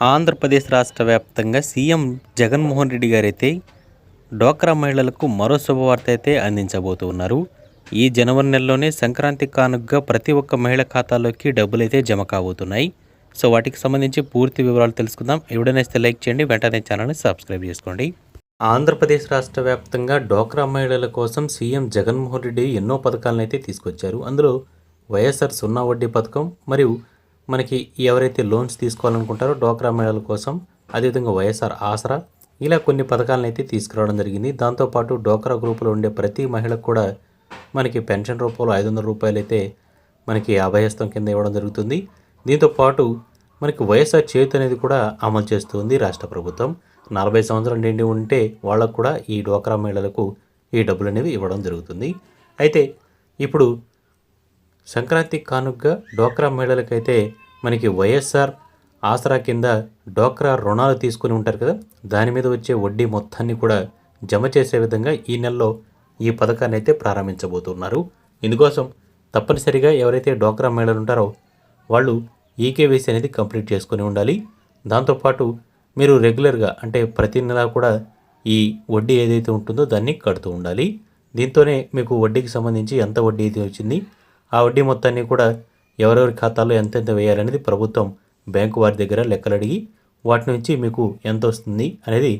ఆంధ్రప్రదేశ్ రాష్ట్ర వ్యాప్తంగా సీఎం జగన్మోహన్ రెడ్డి గారైతే డోక్రా మహిళలకు మరో శుభవార్త అయితే అందించబోతూ ఉన్నారు ఈ జనవరి నెలలోనే సంక్రాంతి కానుకగా ప్రతి ఒక్క మహిళ ఖాతాలోకి డబ్బులు అయితే జమ కాబోతున్నాయి. సో వాటికి సంబంధించి పూర్తి వివరాలు తెలుసుకుందాం. ఎవడనైతే లైక్ చేయండి. వెంటనే ఛానల్ని సబ్స్క్రైబ్ చేసుకోండి. ఆంధ్రప్రదేశ్ రాష్ట్ర వ్యాప్తంగా డోక్రా మహిళల కోసం సీఎం జగన్మోహన్ రెడ్డి ఎన్నో పథకాలను అయితే తీసుకొచ్చారు. అందులో వైఎస్ఆర్ సున్నా వడ్డీ పథకం మరియు మనకి ఎవరైతే లోన్స్ తీసుకోవాలనుకుంటారో డోక్రా మహిళల కోసం అదేవిధంగా వైఎస్ఆర్ ఆసరా ఇలా కొన్ని పథకాలను అయితే తీసుకురావడం జరిగింది. దాంతోపాటు డోక్రా గ్రూపులో ఉండే ప్రతి మహిళకు కూడా మనకి పెన్షన్ రూపంలో ఐదు వందల రూపాయలు అయితే మనకి అభయస్థం కింద ఇవ్వడం జరుగుతుంది. దీంతో పాటు మనకి వైఎస్ఆర్ చేతి అనేది కూడా అమలు చేస్తుంది రాష్ట్ర ప్రభుత్వం. నలభై సంవత్సరాలు నిండి ఉంటే వాళ్ళకు కూడా ఈ డోక్రా మహిళలకు ఈ డబ్బులు అనేవి ఇవ్వడం జరుగుతుంది. అయితే ఇప్పుడు సంక్రాంతి కానుకగా డోక్రా మహిళలకైతే మనకి వైఎస్ఆర్ ఆసరా కింద డోక్రా రుణాలు తీసుకుని ఉంటారు కదా దాని మీద వచ్చే వడ్డీ మొత్తాన్ని కూడా జమ చేసే విధంగా ఈ నెలలో ఈ పథకాన్ని అయితే ప్రారంభించబోతున్నారు. ఇందుకోసం తప్పనిసరిగా ఎవరైతే డోక్రా మహిళలు ఉంటారో వాళ్ళు ఈకేవైసీ అనేది కంప్లీట్ చేసుకొని ఉండాలి. దాంతోపాటు మీరు రెగ్యులర్గా అంటే ప్రతి నెల కూడా ఈ వడ్డీ ఏదైతే ఉంటుందో దాన్ని కడుతూ ఉండాలి. దీంతోనే మీకు వడ్డీకి సంబంధించి ఎంత వడ్డీ అయితే వచ్చింది ఆ వడ్డీ మొత్తాన్ని కూడా ఎవరెవరి ఖాతాలో ఎంతెంత వేయాలనేది ప్రభుత్వం బ్యాంకు వారి దగ్గర లెక్కలు అడిగి వాటి నుంచి మీకు ఎంత వస్తుంది అనేది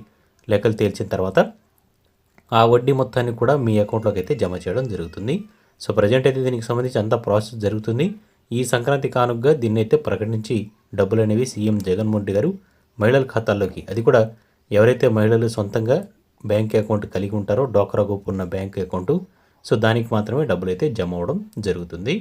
లెక్కలు తేల్చిన తర్వాత ఆ వడ్డీ మొత్తాన్ని కూడా మీ అకౌంట్లోకి అయితే జమ చేయడం జరుగుతుంది. సో ప్రజెంట్ అయితే దీనికి సంబంధించి అంత ప్రాసెస్ జరుగుతుంది. ఈ సంక్రాంతి కానుకగా దీన్ని అయితే ప్రకటించి డబ్బులు అనేవి సీఎం జగన్మోహన్ రెడ్డి గారు మహిళల ఖాతాల్లోకి అది కూడా ఎవరైతే మహిళలు సొంతంగా బ్యాంక్ అకౌంట్ కలిగి ఉంటారో డోక్రా గ్రూప్ ఉన్న బ్యాంక్ అకౌంటు సో దానికి మాత్రమే డబ్బులు అయితే జమ అవ్వడం జరుగుతుంది.